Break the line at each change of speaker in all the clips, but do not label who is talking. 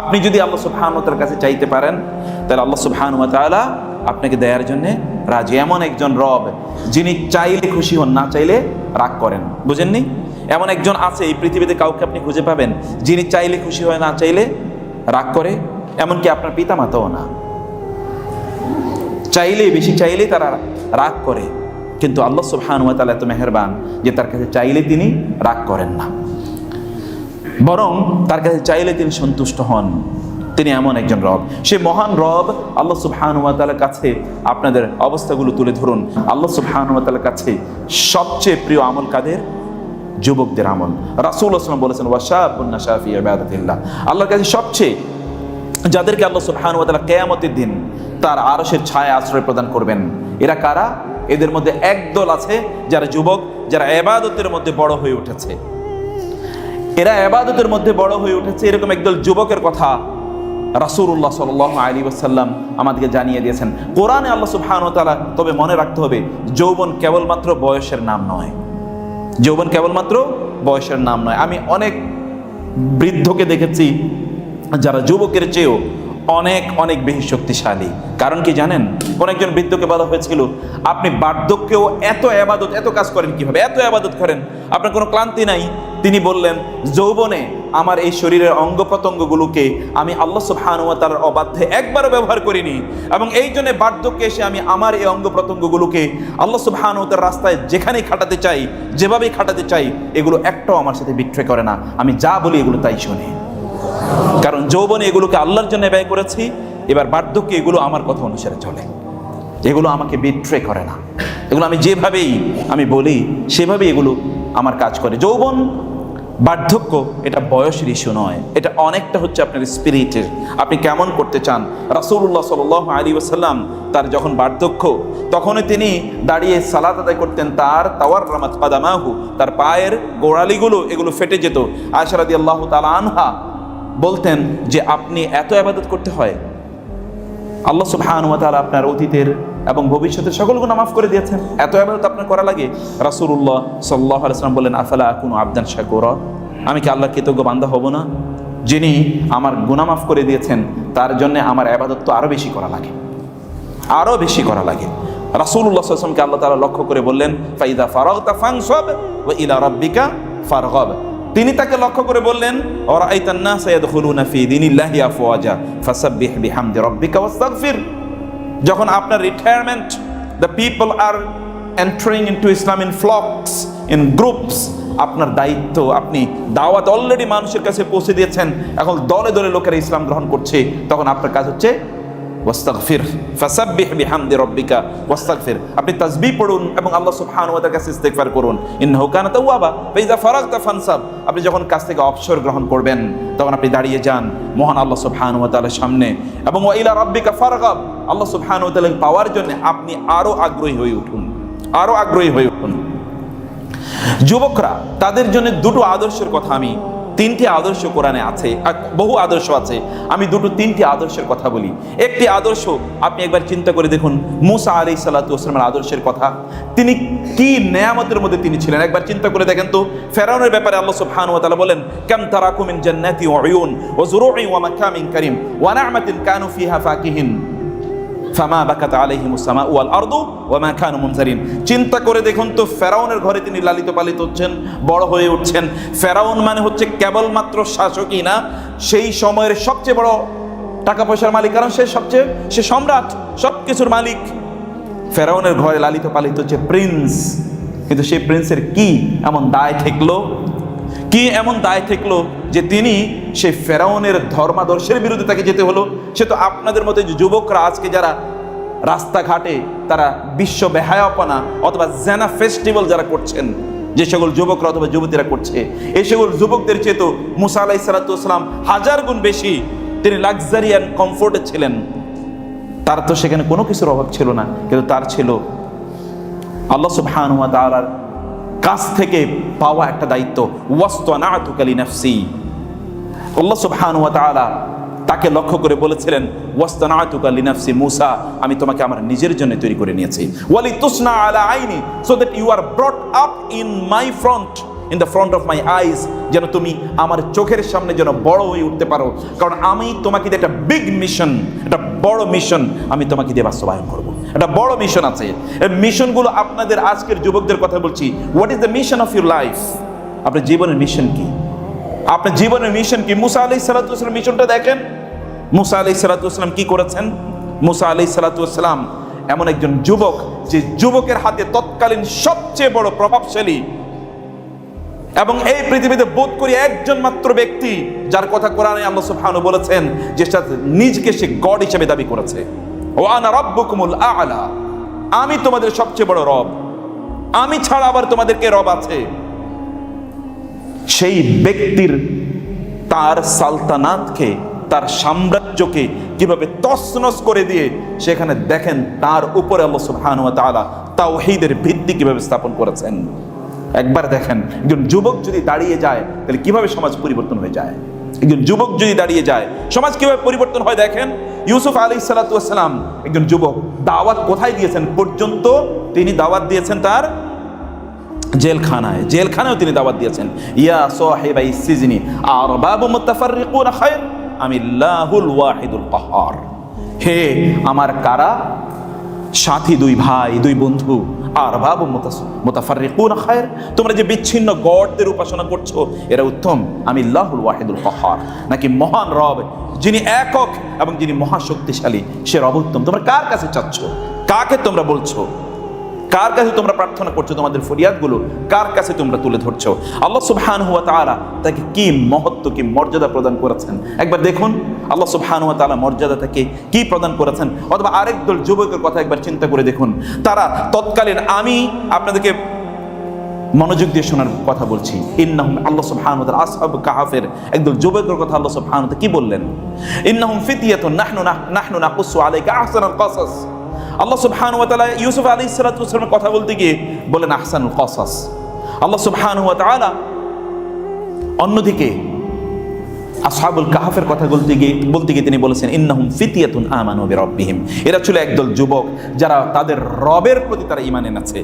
আপনি যদি আল্লাহ সুবহানুতার কাছে চাইতে পারেন, তাহলে আল্লাহ সুবহানু তাআলা আপনাকে দেওয়ার জন্য রাজি। এমন একজন রব যিনি চাইলে খুশি হন, না চাইলে রাগ করেন। বুঝেননি? এমন একজন আছে এই পৃথিবীতে কাউকে আপনি খুঁজে পাবেন যিনি চাইলে খুশি হয়, না চাইলে রাগ করে। এমনকি আপনার পিতা মাতাও না। চাইলেই বেশি, চাইলেই তারা রাগ করে। কিন্তু আল্লাহ সুবহানুয়া তাআলা এত মেহেরবান যে তার কাছে চাইলে তিনি রাগ করেন না। বরং তার কাছে চাইলে তিনি সন্তুষ্ট হন। তিনি এমন একজন রব। সে মহান রব আল্লাহ সুবহানুয়া তাআলার কাছে আপনাদের অবস্থাগুলো তুলে ধরুন। আল্লাহ সুবহানুয়া তাআলার কাছে সবচেয়ে প্রিয় আমল কাদের? যুবকদের আমল। রাসূল আসলাম বলেছেন ওয়াশাবুন্না শাফি ইবাদাতিল্লাহ। আল্লাহর কাছে সবচেয়ে যাদেরকে আল্লাহ ওয়া তাআলা দিন তার আরশের ছায়া আশ্রয় প্রদান করবেন, এরা কারা? এদের মধ্যে একদল আছে যারা যুবক, যারা ইবাদতের মধ্যে বড় হয়ে উঠেছে। এরা ইবাদতের মধ্যে বড় হয়ে উঠেছে। এরকম একদল যুবকের কথা রাসূলুল্লাহ সাল্লাল্লাহু আলাইহি ওয়াসাল্লাম আমাদেরকে জানিয়ে দিয়েছেন। কোরআনে আল্লাহ সুবহানাহু ওয়া তাআলা তবে মনে রাখতে হবে, যৌবন কেবলমাত্র বয়সের নাম নয়। যৌবন কেবলমাত্র বয়সের নাম নয়। আমি অনেক বৃদ্ধকে দেখেছি, যারা যুবকের চেয়েও অনেক অনেক বেশি শক্তিশালী। কারণ কি জানেন? কোন একজন বৃদ্ধকে বলা হয়েছিল, আপনি বার্ধক্যেও এত আবাদত, এত কাজ করেন কীভাবে? এত আবাদত করেন? আপনার কোনো ক্লান্তি নাই? তিনি বললেন, যৌবনে আমার এই শরীরের অঙ্গ প্রত্যঙ্গগুলোকে আমি আল্লাহ সুবহানুয়া তার অবাধ্যে একবারও ব্যবহার করিনি এবং এই জন্য বার্ধক্যে এসে আমি আমার এই অঙ্গ প্রত্যঙ্গগুলোকে আল্লাহ সুবহানুয়া তার রাস্তায় যেখানেই খাটাতে চাই, যেভাবেই খাটাতে চাই, এগুলো একটাও আমার সাথে বিক্রয় করে না। আমি যা বলি এগুলো তাই শুনি। কারণ যৌবনে এগুলোকে আল্লাহর জন্য ব্যয় করেছি, এবার বার্ধক্যে এগুলো আমার কথা অনুসারে চলে। এগুলো আমাকে বিট্রে করে না। এগুলো আমি যেভাবেই আমি বলি, সেভাবেই এগুলো আমার কাজ করে। যৌবন বার্ধক্য, এটা বয়সের ইস্যু নয়। এটা অনেকটা হচ্ছে আপনার স্পিরিটের আপনি কেমন করতে চান? রাসূলুল্লাহ সাল্লাল্লাহু আলী ওসাল্লাম তার যখন বার্ধক্য তখনই তিনি দাঁড়িয়ে সালাত আদায় করতেন, তার তাওয়ার রামাত কাদামাহু তার পায়ের গোড়ালিগুলো এগুলো ফেটে যেত। আশারাদি আল্লাহ তালা আনহা বলতেন যে, আপনি এত আবাদত করতে হয়, আল্লাহ সুবহান তাআলা আপনার অতীতের এবং ভবিষ্যতে সকল গুণা মাফ করে দিয়েছেন। এত আবাদত আপনার করা লাগে? রাসূলুল্লাহ সাল্লাল্লাহু আলাইহি সাল্লাম বললেন, আফালা আকুনু আবদান শাকুরা? আমি কি আল্লাহ কৃতজ্ঞ বান্দা হব না? যিনি আমার গুণা মাফ করে দিয়েছেন, তার জন্য আমার আবাদত তো আরও বেশি করা লাগে। আরও বেশি করা লাগে। আলাইহি ওয়াসাল্লামকে আল্লাহ তাআলা লক্ষ্য করে বললেন, ফাইদা ফারাগতা ফানসাব ওয়া ইলা রাব্বিকা ফারগাব। তিনি তাকে লক্ষ্য করে বললেন ওরাইতান নাস ইয়াদখুলুনা ফি দীনিল্লাহি আফওয়াজা ফাসাব্বিহ বিহামদি রাব্বিকা ওয়াস্তাগফির। যখন আপনার retirement the people are entering into Islam in flocks in groups আপনার দায়িত্ব, আপনি দাওয়াত অলরেডি মানুষের কাছে পৌঁছে দিয়েছেন, এখন দলে দলে লোকেরা ইসলাম গ্রহণ করছে, তখন আপনার কাজ হচ্ছে ওয়াস্তাগফির, ফাসাব্বিহ বিহামদি রাব্বিকা, ওয়াস্তাগফির। আপনি তাসবিহ পড়ুন এবং আল্লাহ সুবহানাহু ওয়া তাআলার কাছে ইস্তিগফার করুন। ইন্নাহু কানা তাওয়াবা, ফাইজা ফারাগতা ফানসাব। আপনি যখন কাজ থেকে অবসর গ্রহণ করবেন, তখন আপনি দাঁড়িয়ে যান, মহান আল্লাহ সুবহানাহু ওয়া তাআলার সামনে। এবং ওয়া ইলা রাব্বিকা ফারগাব। আল্লাহ তাআলাকে পাওয়ার জন্য আপনি আরও আগ্রহী হয়ে উঠুন। আরও আগ্রহী হয়ে উঠুন। যুবকরা, তাদের জন্য দুটো আদর্শের কথা আমি, তিনটি আদর্শ কোরআনে আছে বহু আদর্শ আছে। আমি দুটো তিনটি আদর্শের কথা বলি। একটি আদর্শ আপনি একবার চিন্তা করে দেখুন, মুসা আলী সাল্লাতামের আদর্শের কথা। তিনি কি নেয়ামতের মধ্যে তিনি ছিলেন? একবার চিন্তা করে দেখেন তো। ফেরাউনের ব্যাপারে আল্লাহ সুবহানাহু ওয়া তাআলা বলেন, কাম তারাকু মিন জান্নাতি ওয়া উয়ুন ওয়া যুরুই ওয়া মাকামিন কারীম ওয়া না'মাতিন কানু ফিহা ফাকিহিন। ফামা বাকাত আলাইহিমুস সামা ওয়াল আরদু ওয়া মা কানু মুনজারিন চিন্তা করে দেখুন তো ফেরাউনের ঘরে তিনি লালিত পালিত হচ্ছেন, বড় হয়ে উঠছেন। ফেরাউন মানে হচ্ছে কেবলমাত্র শাসকই না, সেই সময়ের সবচেয়ে বড় টাকা পয়সার মালিক। কারণ সে সবচেয়ে, সে সম্রাট সব কিছুর মালিক। ফেরাউনের ঘরে লালিত পালিত হচ্ছে প্রিন্স। কিন্তু সেই প্রিন্সের কি এমন দায় ঠেকলো? কি এমন দায় ঠেকলো? যে তিনি সেই ফেরাউনের ধর্মাদর্শের বিরুদ্ধে তাকে যেতে হলো, সে তো আপনাদের মতো যে যুবকরা আজকে যারা রাস্তাঘাটে তারা বিশ্ব বেহায়াপনা অথবা জেনা ফেস্টিভ্যাল যারা করছেন, যে সকল যুবকরা অথবা যুবতীরা করছে, এই সকল যুবকদের চেয়ে তো মুসা আলাহি সালাতাম হাজার গুণ বেশি তিনি লাক্সারি অ্যান্ড কমফোর্টে ছিলেন। তার তো সেখানে কোনো কিছুর অভাব ছিল না, কিন্তু তার ছিল আল্লাহ সুবহানাহু ওয়া তাআলার কাছ থেকে পাওয়া একটা দায়িত্ব ওয়াস্তানাতুকালি নাফসি আল্লাহ সুবহানাহু ওয়া তাআলা তাকে লক্ষ্য করে বলেছিলেন ওয়াস্তানাতুকা লিনাফসি মুসা আমি তোমাকে আমার নিজের জন্য তৈরি করে নিয়েছি। ওয়ালি তুসনা আলা আইনি so that you are brought up in my front in the front of my eyes যেন তুমি আমার চোখের সামনে যেন বড় হয়ে উঠতে পারো কারণ আমি তোমাকে দিয়ে একটা বিগ মিশন একটা বড় মিশন আমি তোমাকে দিয়ে বাস্তবায়ন করব। একটা বড় মিশন আছে। এই মিশনগুলো আপনাদের আজকের যুবকদের কথা বলছি। What is the mission of your life আপনার জীবনের মিশন কি? আপনার জীবনের মিশন কি? মুসা আলি সালাতাম মিশনটা দেখেন? মুসা আলি সালাতাম কি করেছেন? মুসা আলি সালাতাম এমন একজন যুবক, যে যুবকের হাতে তৎকালীন সবচেয়ে বড় প্রভাবশালী এবং এই পৃথিবীতে বোধ করি একজন মাত্র ব্যক্তি, যার কথা কোরআনে আল্লাহ সুবহানাহু বলেছেন যে নিজকে সে গড হিসেবে দাবি করেছে। ও আনা রাব্বুকুমুল আ'লা। আমি তোমাদের সবচেয়ে বড় রব। আমি ছাড়া আবার তোমাদেরকে রব আছে? সেই ব্যক্তির তার সালতানাতকে, তার সাম্রাজ্যকে কীভাবে তছনছ করে দিয়ে সেখানে দেখেন তার উপরে আল্লাহ তাআলা তাওহীদের ভিত্তি কীভাবে স্থাপন করেছেন। একবার দেখেন, একজন যুবক যদি দাঁড়িয়ে যায়, তাহলে কীভাবে সমাজ পরিবর্তন হয়ে যায়? একজন যুবক যদি দাঁড়িয়ে যায়, সমাজ কীভাবে পরিবর্তন হয় দেখেন? ইউসুফ আলী সালাতাম একজন যুবক দাওয়াত কোথায় দিয়েছেন পর্যন্ত? তিনি দাওয়াত দিয়েছেন তার জেলখানায়। জেলখানায় তিনি দাওয়াত দিয়েছেন। ইয়া সাহিবাই সিজনি আর বাবু মুতাফাররিকুন খায়র, আমি লাহুল ওয়াহিদুল কাহার। হে আমার কারা? সাথী দুই ভাই, দুই বন্ধু আর বাবু মুতাফাররিকুন খায়র। তোমরা যে বিচ্ছিন্ন গডদের উপাসনা করছ, এরা উত্তম, আমি লাহুল ওয়াহিদুল কাহার। নাকি মহান রব, যিনি একক এবং যিনি মহাশক্তিশালী, সে রব উত্তম। তোমরা কার কাছে চাচ্ছ? কাকে তোমরা বলছো? কার কাছে তোমরা প্রার্থনা করছ তোমাদের ফরিয়াদগুলো? কার কাছে তোমরা তুলে ধরছো? আল্লাহ সুবহান হুয়া তাআলা তাকে কি মহত্ব, কি মর্যাদা প্রদান করেছেন? একবার দেখুন, আল্লাহ সুবহান হুয়া তাআলা মর্যাদা তাকে কি প্রদান করেছেন? অথবা আরেক দল যুবকের কথা একবার চিন্তা করে দেখুন। তারা তৎকালীন আমি আপনাদেরকে মনোযোগ দিয়ে শোনার কথা বলছি। ইন্নাহুম আল্লাহ সুবহানাহু ওয়া আসহাব কাহাফের। একদল যুবকের কথা আল্লাহ সুবহানাহু ওয়া কি বললেন? ইন্নাহুম ফিতিয়াতুন নাহনু নাহনু নাকুসু আলাইকা আহসানাল কাসাস। আল্লাহ সুবহান তাআলা ইউসুফ আলাইহিস সালাতু ওয়াসালামের কথা বলতে গিয়ে বলেন, আহসানুল কসাস। আল্লাহ সুবহান তাআলা অন্যদিকে আসহাবুল কাহাফের কথা বলতে গিয়ে বলতে গিয়ে তিনি বলেছেন, ইন্নাহুম ফিতিয়াতুন আমানু বিরাব্বিহিম। এরা ছিল একদল যুবক যারা তাদের রবের প্রতি তারা ঈমান এনেছে।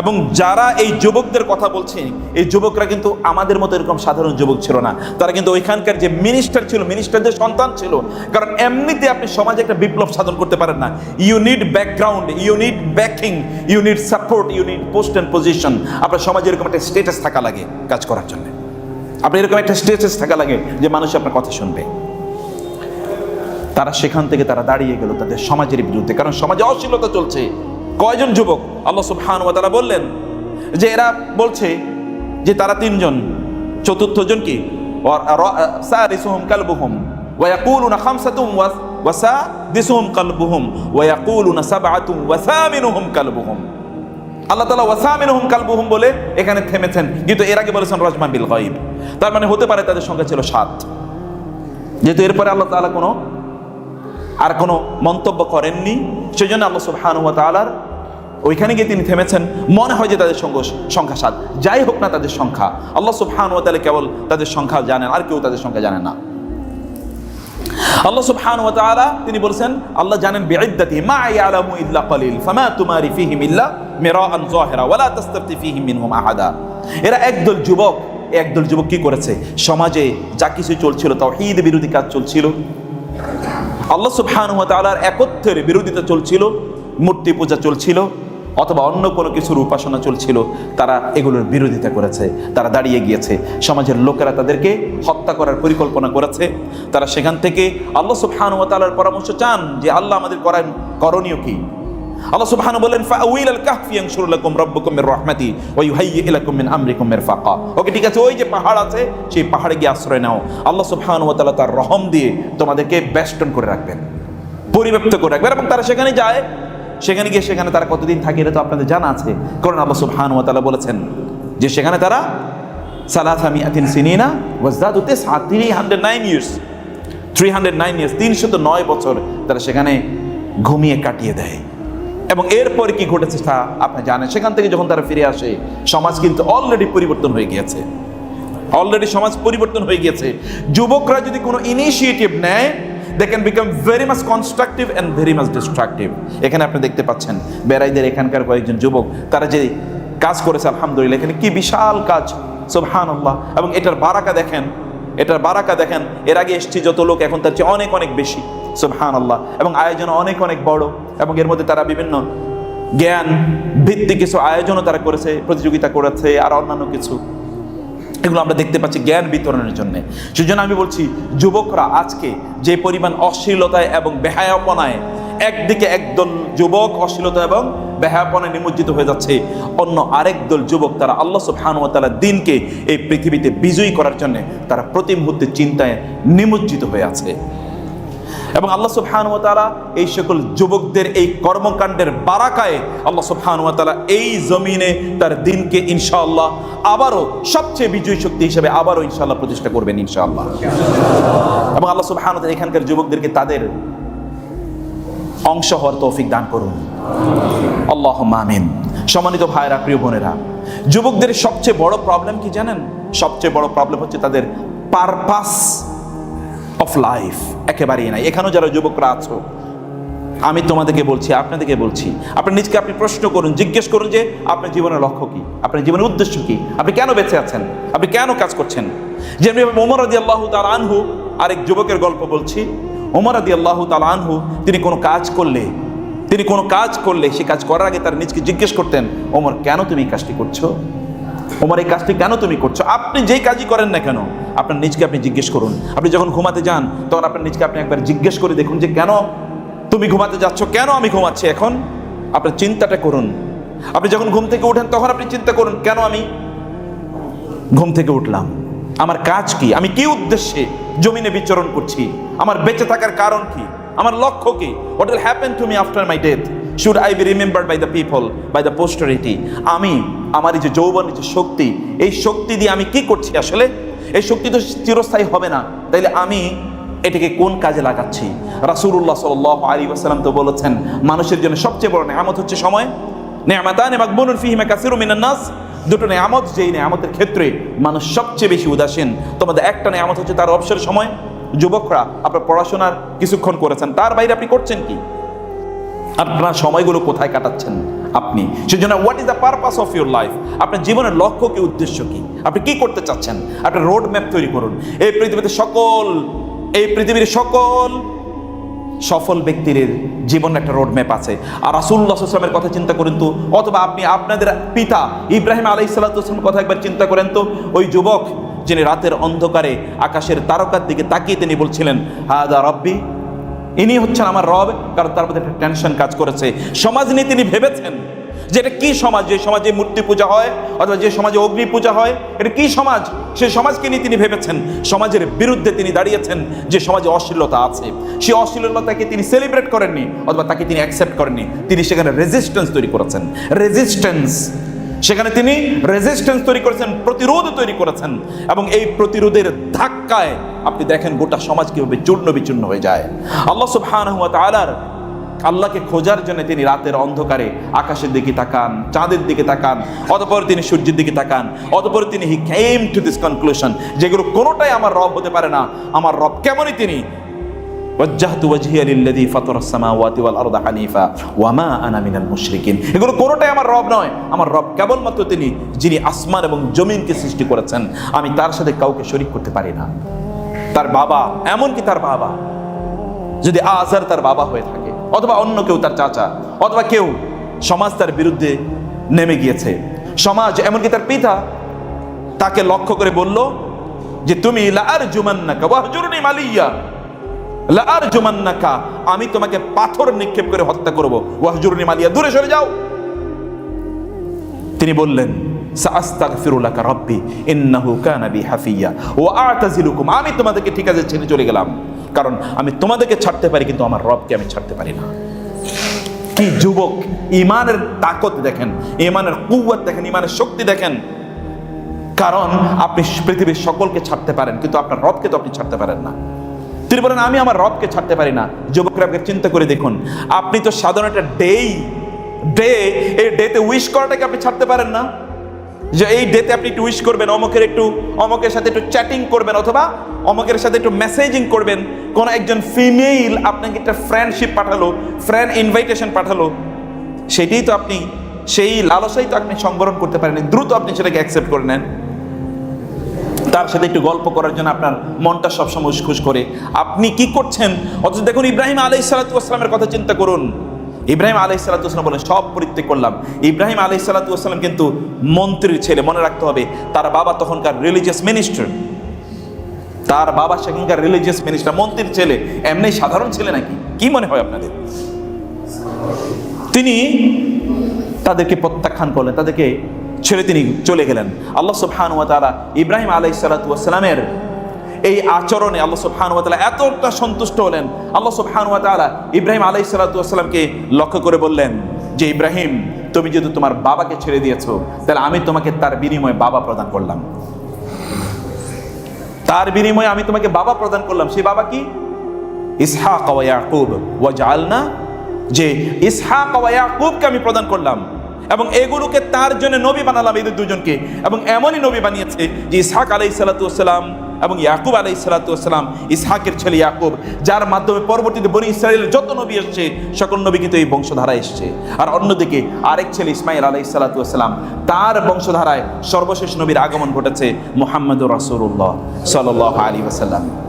এবং যারা এই যুবকদের কথা বলছে, এই যুবকরা কিন্তু আমাদের মতো এরকম সাধারণ যুবক ছিল না। তারা কিন্তু ওইখানকার যে মিনিস্টার ছিল মিনিস্টারদের সন্তান ছিল। কারণ এমনিতে আপনি সমাজে একটা বিপ্লব সাধন করতে পারেন না। You need background you need backing you need support you need post and position আপনার সমাজে এরকম একটা স্টেটাস থাকা লাগে কাজ করার জন্য। আপনার এরকম একটা স্টেটাস থাকা লাগে যে মানুষ আপনার কথা শুনবে। তারা সেখান থেকে তারা দাঁড়িয়ে গেল তাদের সমাজের বিরুদ্ধে। কারণ সমাজে অশ্লীলতা চলছে। কয়জন যুবক? আল্লাহ সুবহান ওয়া তাআলা বললেন যে এরা বলছে যে তারা তিনজন। চতুর্থ জন কি? সারিসুহুম কালবুহুম। ওয়া ইয়াকুলুনা খামসাতুম ওয়া সাদিসুহুম কালবুহুম। ওয়া ইয়াকুলুনা সাবআতুম ওয়া সামিনুহুম কালবুহুম। আল্লাহ তালা ওয়াসামিনহুম কালবুহুম বলে এখানে থেমেছেন। কিন্তু এর আগে বলেছেন রজমান বিল গাইব তার মানে হতে পারে তাদের সংখ্যা ছিল সাত। যেহেতু এরপরে আল্লাহ তাআলা কোনো আর কোনো মন্তব্য করেননি সেই জন্য আল্লাহ সুবহানাহু ওয়া তাআলার ওইখানে গিয়ে তিনি থেমেছেন। মনে হয় যে তাদের সংখ্যা সাত। যাই হোক না তাদের সংখ্যা। আল্লাহ সুবহানাহু ওয়া তাআলা কেবল তাদের সংখ্যা জানেন, আর কেউ তাদের সংখ্যা জানে না। আল্লাহ সুবহান ওয়া তাআলা তিনি বলেছেন, আল্লাহ জানেন বিইদ্দাতি মা ইয়ালামু ইল্লা কলিল, ফামা তুমারি ফিহিম ইল্লা মিরাআন যাহিরা ওয়ালা তাস্তাফতি ফিহিম মিনহুম আহাদা। এরা একদল যুবক একদল যুবক কি করেছে? সমাজে যা কিছু চলছিল তাওহীদ বিরোধী কাজ চলছিল। আল্লাহ সুবহান ওয়া তাআলার একত্বের বিরোধিতা চলছিল, মূর্তি পূজা চলছিল অথবা অন্য কোনো কিছুর উপাসনা চলছিল, তারা এগুলোর বিরোধিতা করেছে, তারা দাঁড়িয়ে গিয়েছে। সমাজের লোকেরা তাদেরকে হত্যা করার পরিকল্পনা করেছে। তারা সেখান থেকে আল্লাহ সুবহান ওয়া তাআলার পরামর্শ চান যে, আল্লাহ আমাদের করেন, করণীয় কি? আল্লাহ সুবহানাহু বলেন, ফাউইল আল কাহফি ইয়ানশুরু লাকুম রাব্বুকুম মির রাহমাতি ওয়া ইউহাইয়ি লাকুম মিন আমরিকুম মিরফাকা। ওকে, ঠিক আছে, ওই যে পাহাড় আছে, সেই পাহাড়ে গিয়ে আশ্রয় নাও। আল্লাহ সুবহানাহু ওয়া তাআলা তার রহম দিয়ে তোমাদেরকে বেষ্টন করে রাখবেন, পরিব্যাপ্ত করে রাখবেন এবং তারা সেখানে যায় সেখানে গিয়ে সেখানে তারা কতদিন থাকে এটা তো আপনাদের জানা আছে। কারণ আল্লাহ সুবহান ওয়া তাআলা বলেছেন যে সেখানে তারা সালাসা মিয়াতিন সিনিনা ওয়াজদাদু তিসআ 309 ইয়ার্স 309 ইয়ার্স 309 বছর তারা সেখানে ঘুমিয়ে কাটিয়ে দেয়। এবং এরপরে কি ঘটেছে তা আপনি জানেন। সেখান থেকে যখন তারা ফিরে আসে, সমাজ কিন্তু অলরেডি পরিবর্তন হয়ে গিয়েছে। অলরেডি সমাজ পরিবর্তন হয়ে গিয়েছে। যুবকরা যদি কোনো ইনিশিয়েটিভ নেয় they can become very much constructive and very much destructive এখানে আপনি দেখতে পাচ্ছেন বেড়াইদের এখানকার কয়েকজন যুবক, তারা যে কাজ করেছে, আলহামদুলিল্লাহ, এখানে কি বিশাল কাজ সুবহান আল্লাহ এবং এটার বারাকা দেখেন, এটার বারাকা দেখেন, এর আগে এসছি যত লোক, এখন তার চেয়ে অনেক অনেক বেশি সুবহান আল্লাহ এবং আয়োজন অনেক অনেক বড়, এবং এর মধ্যে তারা বিভিন্ন জ্ঞান ভিত্তিক কিছু আয়োজনও তারা করেছে, প্রতিযোগিতা করেছে, আর অন্যান্য কিছু। এগুলো আমরা দেখতে পাচ্ছি জ্ঞান বিতরণের জন্য। সেজন্য আমি বলছি, যুবকরা আজকে যে পরিমাণ অশ্লীলতায় এবং বেহায়াপনায় একদিকে একদল যুবক অশ্লীলতা এবং বেহায়াপনায় নিমজ্জিত হয়ে যাচ্ছে, অন্য আরেক দল যুবক তারা আল্লাহ তাআলা দিনকে এই পৃথিবীতে বিজয়ী করার জন্য তারা প্রতি মুহূর্তে চিন্তায় নিমজ্জিত হয়ে আছে। এবং আল্লাহ সুবহান তাআলা এই সকল যুবকদের এই কর্মকাণ্ডের বারাকায় আল্লাহ সুবহান তাআলা এই জমিনে তার দিনকে ইনশাআল্লাহ আবারও সবচেয়ে বিজয়ী শক্তি হিসেবে আবারও ইনশাআল্লাহ প্রতিষ্ঠা করবেন ইনশাআল্লাহ। এবং আল্লাহ তাআলা এখানকার যুবকদেরকে তাদের অংশ হওয়ার তৌফিক দান করুন। আল্লাহ আমিন। সম্মানিত ভাইরা প্রিয় বোনেরা, যুবকদের সবচেয়ে বড় প্রবলেম কি জানেন? সবচেয়ে বড় প্রবলেম হচ্ছে তাদের পারপাস অফ লাইফ একেবারেই নাই। এখানেও যারা যুবকরা আছো, আমি তোমাদেরকে বলছি, আপনাদেরকে বলছি, আপনি নিজকে আপনি প্রশ্ন করুন, জিজ্ঞেস করুন যে আপনার জীবনের লক্ষ্য কি? আপনার জীবনের উদ্দেশ্য কি? আপনি কেন বেঁচে আছেন? আপনি কেন কাজ করছেন? যেমনি ওমর আদি আল্লাহ তার আনহু আরেক যুবকের গল্প বলছি ওমর আদি আল্লাহ তাল আনহু, তিনি কোনো কাজ করলে, তিনি কোনো কাজ করলে, সে কাজ করার আগে তার নিজকে জিজ্ঞেস করতেন, ওমর, কেন তুমি এই কাজটি করছ? ওমর, এই কাজটি কেন তুমি করছ? আপনি যেই কাজই করেন না কেন, আপনার নিজকে আপনি জিজ্ঞেস করুন। আপনি যখন ঘুমাতে যান, তখন আপনার নিজকে আপনি একবার জিজ্ঞেস করে দেখুন যে, কেন তুমি ঘুমাতে যাচ্ছ? কেন আমি ঘুমাচ্ছি এখন? আপনার চিন্তাটা করুন। আপনি যখন ঘুম থেকে উঠেন, তখন আপনি চিন্তা করুন, কেন আমি ঘুম থেকে উঠলাম? আমার কাজ কি? আমি কি উদ্দেশ্যে জমিনে বিচরণ করছি? আমার বেঁচে থাকার কারণ কি? আমার লক্ষ্য কি? What will happen to me after my death should I be remember by the people by the posterity আমি, আমার এই যে যৌবন, এই যে শক্তি, এই শক্তি দিয়ে আমি কি করছি আসলে? এই শক্তি তো চিরস্থায়ী হবে না। তাইলে আমি এটাকে কোন কাজে লাগাচ্ছি? রাসূলুল্লাহ সাল্লাল্লাহু আলাইহি ওয়াসাল্লাম তো বলেছেন, মানুষের জন্য সবচেয়ে বড় নেয়ামত হচ্ছে সময়। নেয়ামাতান মাকবুনুন ফিহিমা কাসিরুম মিনান নাস। দুটো নেয়ামত, যেই নেয়ামতের ক্ষেত্রে মানুষ সবচেয়ে বেশি উদাসীন। তোমাদের একটা নেয়ামত হচ্ছে তার অবসর সময়। যুবকরা, আপনার পড়াশোনার কিছুক্ষণ করেছেন। তার বাইরে আপনি করছেন কি? আপনার সময়গুলো কোথায় কাটাচ্ছেন আপনি? সেজন্য what is the purpose of your life আপনার জীবনের লক্ষ্য কি, উদ্দেশ্য কি? আপনি কি করতে চাচ্ছেন? আপনার রোড ম্যাপ তৈরি করুন। এই পৃথিবীতে সকল, এই পৃথিবীর সকল সফল ব্যক্তির জীবনের একটা রোড ম্যাপ আছে। আর রাসুল্লাহ আসলামের কথা চিন্তা করেন তো, অথবা আপনি আপনাদের পিতা ইব্রাহিম আলাই সাল্লাহামের কথা একবার চিন্তা করেন তো, ওই যুবক যিনি রাতের অন্ধকারে আকাশের তারকার দিকে তাকিয়ে তিনি বলছিলেন, হাদা রব্বি ইনি হচ্ছেন আমার রব, কারণ তার মধ্যে একটা টেনশন কাজ করেছে। সমাজ নিয়ে তিনি ভেবেছেন যে এটা কী সমাজ? যে সমাজে মূর্তি পূজা হয়, অথবা যে সমাজে অগ্নি পূজা হয়, এটা কি সমাজ? সেই সমাজকে নিয়ে তিনি ভেবেছেন। সমাজের বিরুদ্ধে তিনি দাঁড়িয়েছেন যে সমাজে অশ্লীলতা আছে। সেই অশ্লীলতাকে তিনি সেলিব্রেট করেননি, অথবা তাকে তিনি অ্যাকসেপ্ট করেননি। তিনি সেখানে রেজিস্ট্যান্স তৈরি করেছেন। রেজিস্ট্যান্স সেখানে তিনি রেজিস্ট্যান্স তৈরি করেছেন, প্রতিরোধ তৈরি করেছেন এবং এই প্রতিরোধের ধাক্কায় আপনি দেখেন গোটা সমাজ কীভাবে চূর্ণ বিচূর্ণ হয়ে যায়। আল্লাহ সুবহানাহু ওয়া তাআলার আল্লাহকে খোঁজার জন্য তিনি রাতের অন্ধকারে আকাশের দিকে তাকান, চাঁদের দিকে তাকান, অতপর তিনি সূর্যের দিকে তাকান, অতপর তিনি he came to this conclusion যেগুলো কোনোটাই আমার রব হতে পারে না। আমার রব কেমনই তিনি? ওয়াজ্জাহতু ওয়াজহিয়া লিল্লাযী ফাতারাস সামাওয়াতি ওয়াল আরদা হানিফা ওয়া মা আনা মিনাল মুশরিকিন। এগুলো কোনোটাই আমার রব নয়, আমার রব কেবলমাত্র তিনি, যিনি আসমান এবং জমিনকে সৃষ্টি করেছেন। আমি তার সাথে কাউকে শরীক করতে পারি না। তার বাবা এমনকি তার বাবা, যদি আজার তার বাবা হয়ে থাকে, অথবা অন্য কেউ তার চাচা, অথবা কেউ সমাজ তার বিরুদ্ধে নেমে গিয়েছে। সমাজ এমনকি তার পিতা তাকে লক্ষ্য করে বলল যে, তুমি লার জুমান্নাকা ওয়াহজুরনি মালিয়া। লার আমি তোমাকে পাথর নিক্ষেপ করে হত্যা করব। ওয়াহজুরনি মালিয়া, দূরে সরে যাও। তিনি বললেন, সাআস্তাগফিরুলাকা রাব্বি, ইন্নাহু কানা বি হাফিয়া ওয়া আ'তাজিলুকুম, আমি তোমাদেরকে ঠিক আছে ছেড়ে চলে গেলাম। কারণ আমি তোমাদেরকে ছাড়তে পারি, কিন্তু আমার রবকে আমি ছাড়তে পারি না। কি যুবক, ইমানের তাকত দেখেন, ইমানের কুয়াত দেখেন, ইমানের শক্তি দেখেন। কারণ আপনি পৃথিবীর সকলকে ছাড়তে পারেন, কিন্তু আপনার রবকে তো আপনি ছাড়তে পারেন না। তিনি বলেন, আমি আমার রবকে ছাড়তে পারি না। যুবকরা চিন্তা করে দেখুন। আপনি তো সাধারণ একটা ডেই ডে এই ডেতে উইশ করাটাকে আপনি ছাড়তে পারেন না। যে এই ডেতে আপনি একটু উইশ করবেন, অমকের একটু, অমকের সাথে একটু চ্যাটিং করবেন অথবা অমকের সাথে একটু মেসেজিং করবেন। কোন একজন ফিমেল আপনাকে একটা ফ্রেন্ডশিপ পাঠালো ফ্রেন্ড ইনভাইটেশন পাঠালো। সেটাই তো আপনি, সেই লালসাই তো আপনি সংবরণ করতে পারেন দ্রুত আপনি সেটাকে অ্যাকসেপ্ট করে নেন। তার সাথে একটু গল্প করার জন্য আপনার মনটা সবসময় উসখুস করে। আপনি কি করছেন? অথচ দেখুন, ইব্রাহিম আলাই সালাতামের কথা চিন্তা করুন। ইব্রাহিম আলাই সালাতাম বলেন, সব পরিত্যাগ করলাম। ইব্রাহিম আলাই সালাতাম কিন্তু মন্ত্রীর ছেলে, মনে রাখতে হবে, তার বাবা তখনকার রিলিজিয়াস মিনিস্টার তার বাবা সেখানকার রিলিজিয়াস মিনিস্টার মন্ত্রীর ছেলে। এমনি সাধারণ ছেলে নাকি? কি মনে হয় আপনাদের? তিনি তাদেরকে প্রত্যাখ্যান করলেন, তাদেরকে ছেড়ে তিনি চলে গেলেন। আল্লাহ সুবহান ওয়া তাআলা ইব্রাহিম আলাই সালাতু ওয়াস এই আচরণে আল্লাহ সুবহান ওয়া তাআলা এতটা সন্তুষ্ট হলেন। আল্লাহ সুবহান ওয়া তাআলা ইব্রাহিম আলাইহিস সালাতু ওয়াস সালামকে লক্ষ্য করে বললেন যে, ইব্রাহিম, তুমি যদি তোমার বাবাকে ছেড়ে দিয়েছ, তাহলে আমি তোমাকে তার বিনিময়ে বাবা প্রদান করলাম। তার বিনিময়ে আমি তোমাকে বাবা প্রদান করলাম। সেই বাবা কি? ইসহাক ওয়া ইয়াকুব। ওয়া জাআলনা যে, ইসহাক ওয়া ইয়াকুবকে আমি প্রদান করলাম। এবং এগুলোকে তার জন্য নবী বানালাম এদের দুজনকে। এবং এমনই নবী বানিয়েছে যে ইসহাক আলাই সালাতাম এবং ইয়াকুব আলাই সালাতাম ইসহাকের ছেলে ইয়াকুব, যার মাধ্যমে পরবর্তীতে বনি ইসরায়েলের যত নবী এসছে, সকল নবী কিন্তু এই বংশধারা এসছে। আর অন্যদিকে আরেক ছেলে ইসমাইল আলাই সালাতাম তার বংশধারায় সর্বশেষ নবীর আগমন ঘটেছে মোহাম্মদুর রাসূলুল্লাহ সাল্লাহ আলী ওসাল্লাম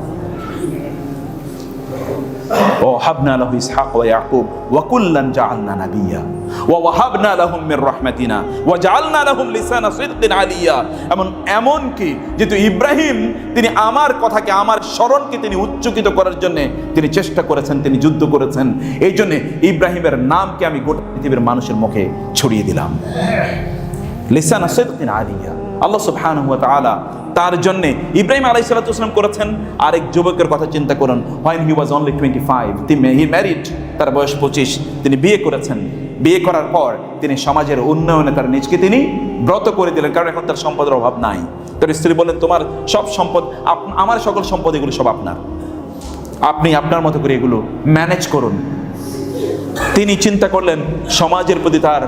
ووهبنا له إسحاق ويعقوب وكلا جعلنا نبيا ووهبنا لهم من رحمتنا وجعلنا لهم لسان صدق عليا এমন এমন কি যেহেতু ইব্রাহিম তিনি আমার কথাকে আমার স্মরণকে তিনি উচ্চকিত করার জন্য তিনি চেষ্টা করেছেন তিনি যুদ্ধ করেছেন এই জন্য ইব্রাহিমের নামকে আমি গোটা পৃথিবীর মানুষের মুখে ছড়িয়ে দিলাম লিসান সিদকিন আলিয়া আল্লাহ সুবহানাহু ওয়া তাআলা তার জন্য ইব্রাহিম ওয়াসালাম করেছেন, আরেক যুবকের কথা চিন্তা করুন। হোয়েন হি ওয়াজ অনলি 25 তিনি হি ম্যারিড তার বয়স 25 তিনি বিয়ে করেছেন। বিয়ে করার পর তিনি সমাজের উন্নয়নে তার নিজকে তিনি ব্রত করে দিলেন, কারণ এখন তার সম্পদের অভাব নাই। তার স্ত্রী বললেন, তোমার সব সম্পদ আমার সকল সম্পদ এগুলো সব আপনার। আপনি আপনার মতো করে এগুলো ম্যানেজ করুন। তিনি চিন্তা করলেন, সমাজের প্রতি তার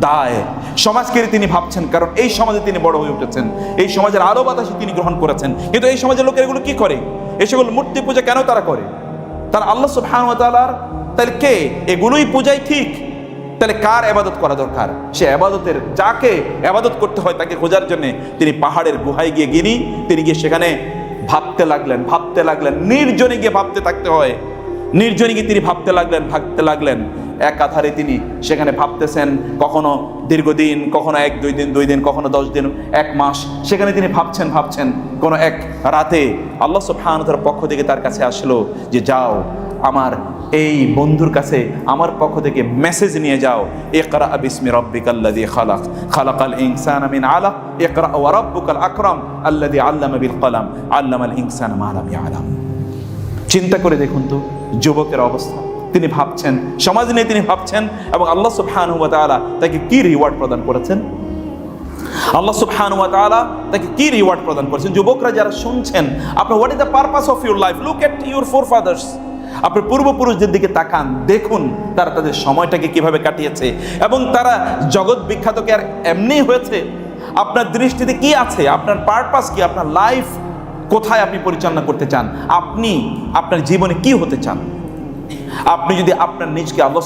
দায়। সমাজকে তিনি ভাবছেন, কারণ এই সমাজে তিনি বড় হয়ে উঠেছেন। এই সমাজের আলো বাতাসে তিনি গ্রহণ করেছেন। কিন্তু এই সমাজের লোকের এগুলো কি করে? এই সকল মূর্তি পূজা কেন তারা করে? তারা আল্লাহ সুবহানাহু তাহলে কে? এগুলোই পূজাই ঠিক। তাহলে কার এবাদত করা দরকার? সে এবাদতের যাকে এবাদত করতে হয় তাকে খোঁজার জন্য তিনি পাহাড়ের গুহায় গিয়ে গিনি, তিনি গিয়ে সেখানে ভাবতে লাগলেন ভাবতে লাগলেন, নির্জনে গিয়ে ভাবতে থাকতে হয়। নির্জনে গিয়ে তিনি ভাবতে লাগলেন ভাবতে লাগলেন। এক আধারে তিনি সেখানে ভাবতেছেন, কখনো দীর্ঘদিন, কখনো এক, দুই দিন দুই দিন, কখনো দশ দিন, এক মাস। সেখানে তিনি ভাবছেন ভাবছেন, কোনো এক রাতে আল্লাহ সুবহানাহুর পক্ষ থেকে তার কাছে আসলো যে, যাও, আমার এই বন্ধুর কাছে, আমার পক্ষ থেকে মেসেজ নিয়ে যাও। ইকরা বিসমি রব্বিকাল্লাযী খালাক। খালাকাল ইনসানা মিন আলাক। ইকরা ওয়া রাব্বুকাল আকরাম আল্লাযী আল্লামা বিল কলাম। আল্লামাল ইনসানা মা লাম ইয়ালাম। চিন্তা করে দেখুন তো, যুবকের অবস্থা। তিনি ভাবছেন, সমাজ নিয়ে তিনি ভাবছেন এবং আল্লাহ সুবহানাহু ওয়া তাআলা তাকে কি রিওয়ার্ড প্রদান করেছেন? আল্লাহ সুবহানাহু ওয়া তাআলা তাকে কি রিওয়ার্ড প্রদান করেছেন? যুবকরা যারা শুনছেন, আপনার what is the purpose of your life look at your forefathers আপনার পূর্বপুরুষদের দিকে তাকান, দেখুন তারা তাদের সময়টাকে কীভাবে কাটিয়েছে এবং তারা জগৎ বিখ্যাত কি আর এমনি হয়েছে? আপনার দৃষ্টিতে কি আছে? আপনার পারপাস কি? আপনার লাইফ কোথায় আপনি পরিচালনা করতে চান? আপনি আপনার জীবনে কি হতে চান? আপনি যদি আপনার নিজকে আল্লাহ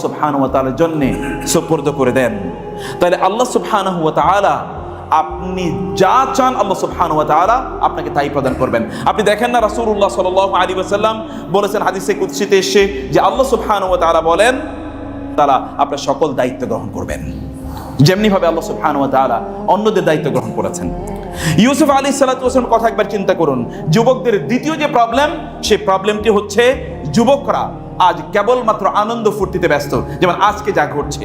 তাআলার জন্য সুপর্দ করে দেন, তাহলে আল্লাহ তাআলা আপনি যা চান আল্লাহ তাআলা আপনাকে তাই প্রদান করবেন। আপনি দেখেন না রাসূলুল্লাহ সাল্লাল্লাহু আলাইহি ওয়াসাল্লাম বলেছেন হাদিসে কুদসিতে এসে যে আল্লাহ তাআলা বলেন, তারা আপনার সকল দায়িত্ব গ্রহণ করবেন। যেমনি ভাবে আল্লাহ সুবহানাহু ওয়া তাআলা অন্যদের দায়িত্ব গ্রহণ করেছেন। ইউসুফ আলী সালাতামের কথা একবার চিন্তা করুন। যুবকদের দ্বিতীয় যে প্রবলেম সেই প্রবলেমটি হচ্ছে যুবকরা আজ কেবলমাত্র আনন্দ ফুর্তিতে ব্যস্ত। যেমন আজকে যা ঘটছে,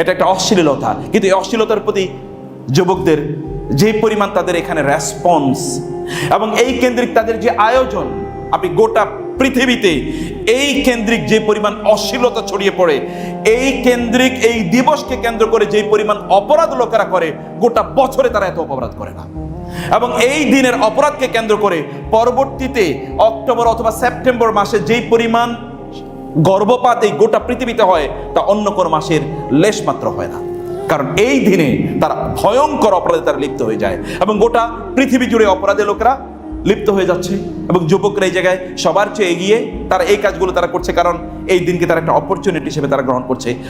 এটা একটা অশ্লীলতা। কিন্তু এই অশ্লীলতার প্রতি যুবকদের যে পরিমাণ তাদের এখানে রেসপন্স এবং এই কেন্দ্রিক তাদের যে আয়োজন, আপনি গোটা পৃথিবীতে এই কেন্দ্রিক যে পরিমাণ অশ্লীলতা ছড়িয়ে পড়ে, এই কেন্দ্রিক এই দিবসকে কেন্দ্র করে যে পরিমাণ অপরাধ লোকেরা করে, গোটা বছরে তারা এত অপরাধ করে না। এবং এই দিনের অপরাধকে কেন্দ্র করে পরবর্তীতে অক্টোবর অথবা সেপ্টেম্বর মাসে যেই পরিমাণ গর্ভপাত এই গোটা পৃথিবীতে হয়, তা অন্য কোনো মাসের লেশ মাত্র হয় না। কারণ এই দিনে তারা ভয়ঙ্কর অপরাধে তারা লিপ্ত হয়ে যায় এবং গোটা পৃথিবী জুড়ে অপরাধে লোকেরা লিপ্ত হয়ে যাচ্ছে এবং যুবকরা এই জায়গায় সবার চেয়ে এগিয়ে তারা এই কাজগুলো তারা করছে কারণ এই দিনকে তারা একটা অপরচুনিটি হিসেবে তারা গ্রহণ করছে।